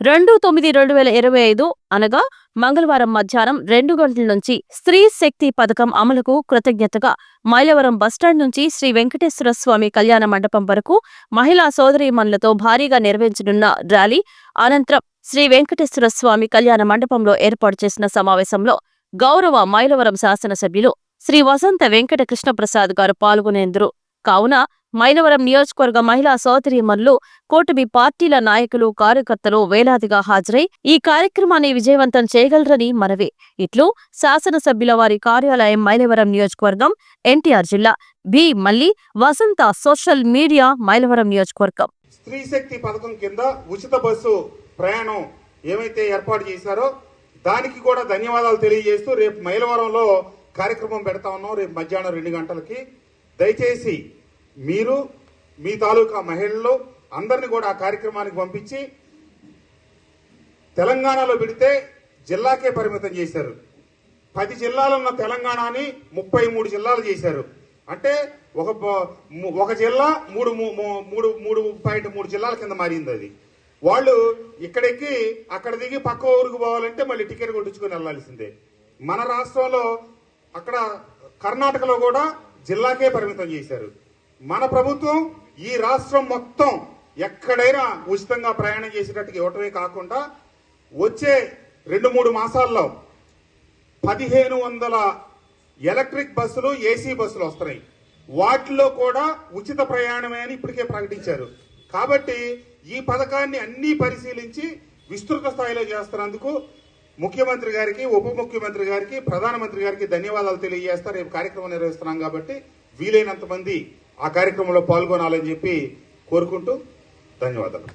రెండు తొమ్మిది రెండు వేల ఇరవై ఐదు అనగా మంగళవారం మధ్యాహ్నం రెండు గంటల నుంచి స్త్రీ శక్తి పథకం అమలుకు కృతజ్ఞతగా మైలవరం బస్టాండ్ నుంచి శ్రీ వెంకటేశ్వర స్వామి కళ్యాణ మండపం వరకు మహిళా సోదరీమణులతో భారీగా నిర్వహించనున్న ర్యాలీ అనంతరం శ్రీ వెంకటేశ్వర స్వామి కళ్యాణ మండపంలో ఏర్పాటు చేసిన సమావేశంలో గౌరవ మైలవరం శాసనసభ్యులు శ్రీ వసంత వెంకట కృష్ణప్రసాద్ గారు పాల్గొనేందురు. కావున మైలవరం నియోజకవర్గ మహిళా సోదరీమణులు కూటమి పార్టీల నాయకులు కార్యకర్తలు వేలాదిగా హాజరై ఈ కార్యక్రమాన్ని విజయవంతం చేయగలరని మనవి. ఇట్లు శాసనసభ్యుల వారి కార్యాలయం మైలవరం నియోజకవర్గం ఎన్టీఆర్ జిల్లా. B. Malli Vasantha social media Mylavaram నియోజకవర్గం. స్త్రీ శక్తి పథకం కింద ఉచిత బస్సు ప్రయాణం ఏమైతే ఏర్పాటు చేశారో దానికి కూడా ధన్యవాదాలు తెలియజేస్తూ రేపు మైలవరంలో కార్యక్రమం పెడతా ఉన్నాం రేపు మధ్యాహ్నం రెండు గంటలకి. దయచేసి మీరు మీ తాలూకా మహిళలు అందరిని కూడా ఆ కార్యక్రమానికి పంపించి తెలంగాణలో పెడితే జిల్లాకే పరిమితం చేశారు. పది జిల్లాలు ఉన్న తెలంగాణని ముప్పై మూడు జిల్లాలు చేశారు. అంటే ఒక ఒక జిల్లా మూడు మూడు మూడు పాయింట్ మూడు జిల్లాల కింద మారింది అది. వాళ్ళు ఇక్కడికి అక్కడ దిగి పక్క ఊరికి పోవాలంటే మళ్ళీ టికెట్ కొట్టించుకొని వెళ్ళాల్సిందే మన రాష్ట్రంలో అక్కడ కర్ణాటకలో కూడా జిల్లాకే పరిమితం చేశారు. మన ప్రభుత్వం ఈ రాష్ట్రం మొత్తం ఎక్కడైనా ఉచితంగా ప్రయాణం చేసేటట్టుగా ఇవ్వటమే కాకుండా వచ్చే రెండు మూడు మాసాల్లో పదిహేను వందల ఎలక్ట్రిక్ బస్సులు ఏసీ బస్సులు వస్తున్నాయి. వాటిలో కూడా ఉచిత ప్రయాణమే అని ఇప్పటికే ప్రకటించారు. కాబట్టి ఈ పథకాన్ని అన్ని పరిశీలించి విస్తృత స్థాయిలో చేస్తున్నందుకు ముఖ్యమంత్రి గారికి ఉప ముఖ్యమంత్రి గారికి ప్రధానమంత్రి గారికి ధన్యవాదాలు తెలియజేస్తారు రేపు కార్యక్రమం నిర్వహిస్తున్నాం కాబట్టి వీలైనంత మంది ఆ కార్యక్రమంలో పాల్గొనాలని చెప్పి కోరుకుంటూ ధన్యవాదాలు.